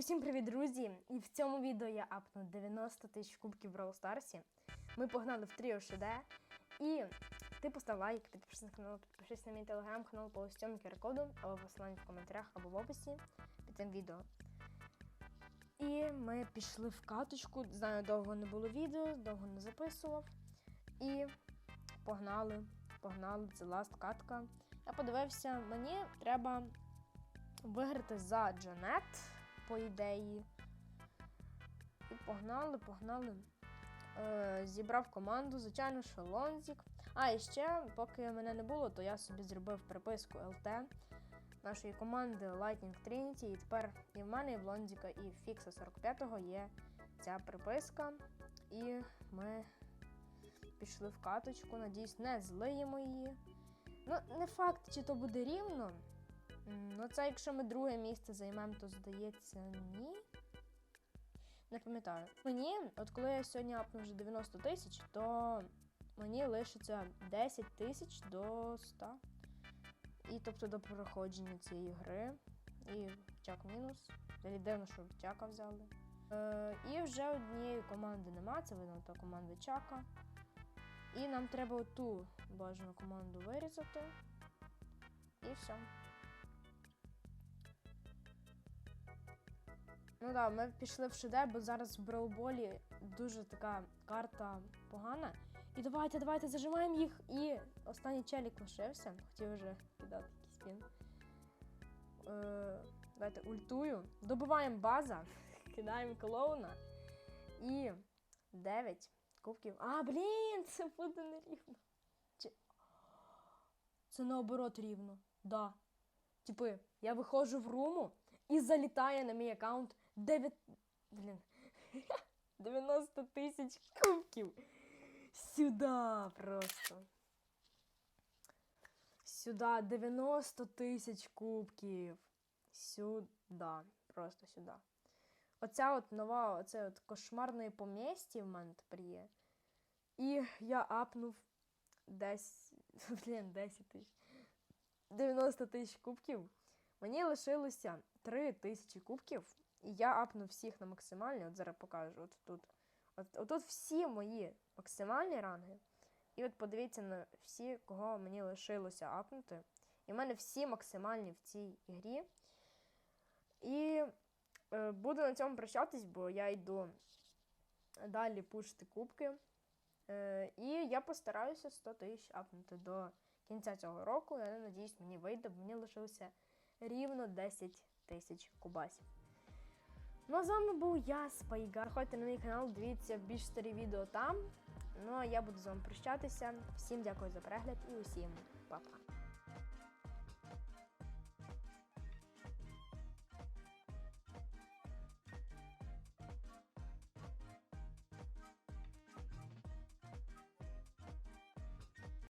усім привіт, друзі! І в цьому відео я апну 90 тисяч кубків в Brawl Stars. Ми погнали в Тріо ШД. І ти постав лайк, підпишись на канал, підпишись на мій телеграм-канал по ось цьому QR-коду, або посилання в коментарях, або в описі під цим відео. І ми пішли в каточку. Знаю, довго не було відео, довго не записував. І погнали, погнали, це ласт катка. Я подивився, мені треба виграти за Джанет, по ідеї. І погнали, погнали. Е, зібрав команду, звичайно, що Лонзік. А, і ще, поки мене не було, то я собі зробив приписку ЛТ нашої команди Lightning Trinity. І тепер і в мене, і в Лонзіка, і в Фікса 45-го є ця приписка. І ми пішли в каточку. Надіюсь, не злиємо її. Ну, не факт, чи то буде рівно. Ну, це якщо ми друге місце займемо, то здається, ні. Не пам'ятаю. Мені, от коли я сьогодні апну вже 90 тисяч, то мені лишиться 10 тисяч до 100. І тобто до проходження цієї гри. І чак мінус. Взагалі дивно, що чака взяли. Е, і вже однієї команди нема, це видно, то команда чака. І нам треба оту бажану команду вирізати. І все. Ну да, ми пішли в ШД, бо зараз в Брауболі дуже така карта погана. І давайте, давайте зажимаємо їх. І останній челік лишився. Хотів вже кидати якийсь пін. Е, давайте ультую. Добиваємо база, кидаємо клоуна. І 9 кубків. А, блін, це буде нерівно. Чи... Це наоборот рівно. Да. Типи, я виходжу в руму і залітає на мій аккаунт 9... Блін. 90 тисяч кубків. Сюда просто. Сюда 90 тисяч кубків. Сюда. Просто сюди. Оця от нова, оце от кошмарне помістя в мене тепер є. І я апнув десь. Блін, 10 тисяч. 90 тисяч кубків. Мені лишилося 3 тисячі кубків, і я апнув всіх на максимальні. От зараз покажу. От тут. От, отут всі мої максимальні ранги. І от подивіться на всі, кого мені лишилося апнути. І в мене всі максимальні в цій грі. І е, буду на цьому прощатись, бо я йду далі пушити кубки. Е, і я постараюся 100 тисяч апнути до кінця цього року. Я не надіюсь, мені вийде, бо мені лишилося рівно 10 тисяч кубасів. Ну а з вами був я, Спайгар. Заходьте на мій канал, дивіться більш старі відео там. Ну а я буду з вами прощатися. Всім дякую за перегляд і усім па-па.